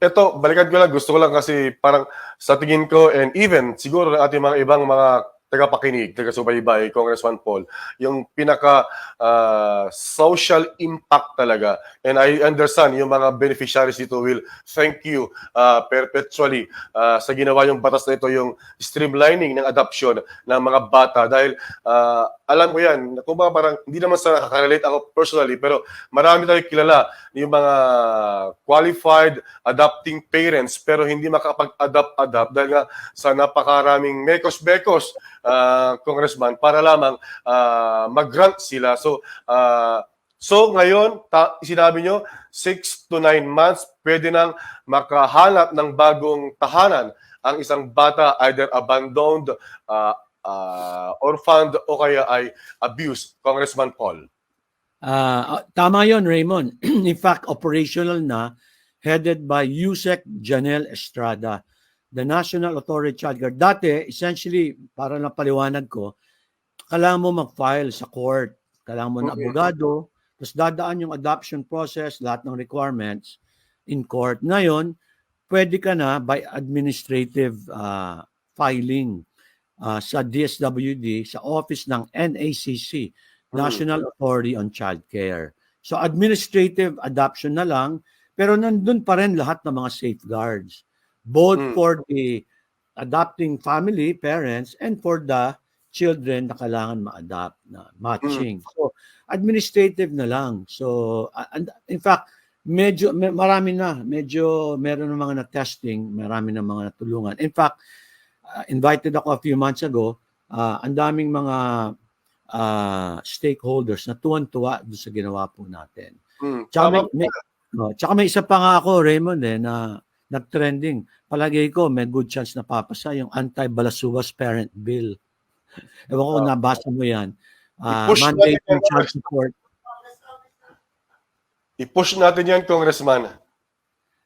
Ito, balikan ko lang, gusto ko lang kasi parang sa tingin ko and even siguro ng ating mga ibang mga tagapakinig, taga-subaybay, Congressman Paul, yung pinaka ah, social impact talaga. And I understand yung mga beneficiaries dito will thank you ah, perpetually ah, sa ginawa yung batas na ito, yung streamlining ng adoption ng mga bata. Dahil ah, alam ko yan, kung baka parang hindi naman sa nakaka-relate ako personally, pero marami tayong kilala yung mga qualified adopting parents pero hindi makapag-adopt-adopt dahil nga sa napakaraming mekos-bekos ah, congressman para lamang ah, mag-grant sila. So, ah, so ngayon, ta- sinabi nyo, 6 to 9 months, pwede nang makahanap ng bagong tahanan ang isang bata either abandoned, ah, ah, orphaned o kaya ay abused. Congressman Paul. Ah, tama yon Raymond. In fact, operational na headed by Yusek Janel Estrada, the National Authority Child Care. Dati, essentially, para na paliwanag ko, kailangan mo mag-file sa court, kailangan mo ng Okay. abogado, tapos dadaan yung adoption process, lahat ng requirements in court. Ngayon, pwede ka na by administrative ah, filing ah, sa DSWD, sa office ng NACC, Mm. National Authority on Child Care. So administrative adoption na lang, pero nandun pa rin lahat ng mga safeguards, both Mm. for the adopting family, parents, and for the children na kailangan ma-adopt, na matching. So administrative na lang. So and in fact, medyo me- marami na, medyo meron ng mga na-testing, marami ng mga natulungan. In fact, uh, invited ako a few months ago, uh, ang daming mga uh, stakeholders na tuwan-tuwa doon sa ginawa po natin. Mm. Tsaka may, may, oh, tsaka may isa pa nga ako, Raymond, eh, na nag-trending. Palagay ko, may good chance na papasa yung anti-balasuwas parent bill. Ewan ko kung Ah. nabasa mo yan. Uh, mandate ng child support. I-push natin yan, Congressman.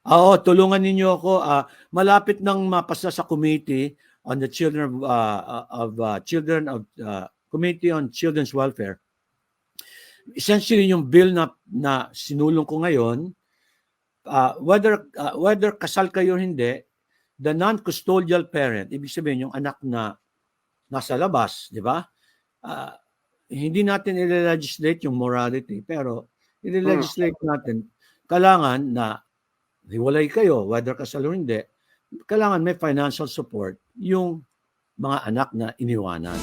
Oo, tulungan ninyo ako. ah, malapit nang mapasa sa committee on the children of, ah, of ah, children of ah, committee on children's welfare. Essentially yung bill na na sinulong ko ngayon, ah, whether ah, whether kasal kayo hindi, the non-custodial parent, ibig sabihin yung anak na nasa labas, di ba? Ah, hindi natin i-legislate yung morality, pero i-legislate natin kailangan na hiwalay kayo, whether kasal o hindi, kailangan may financial support yung mga anak na iniwanan.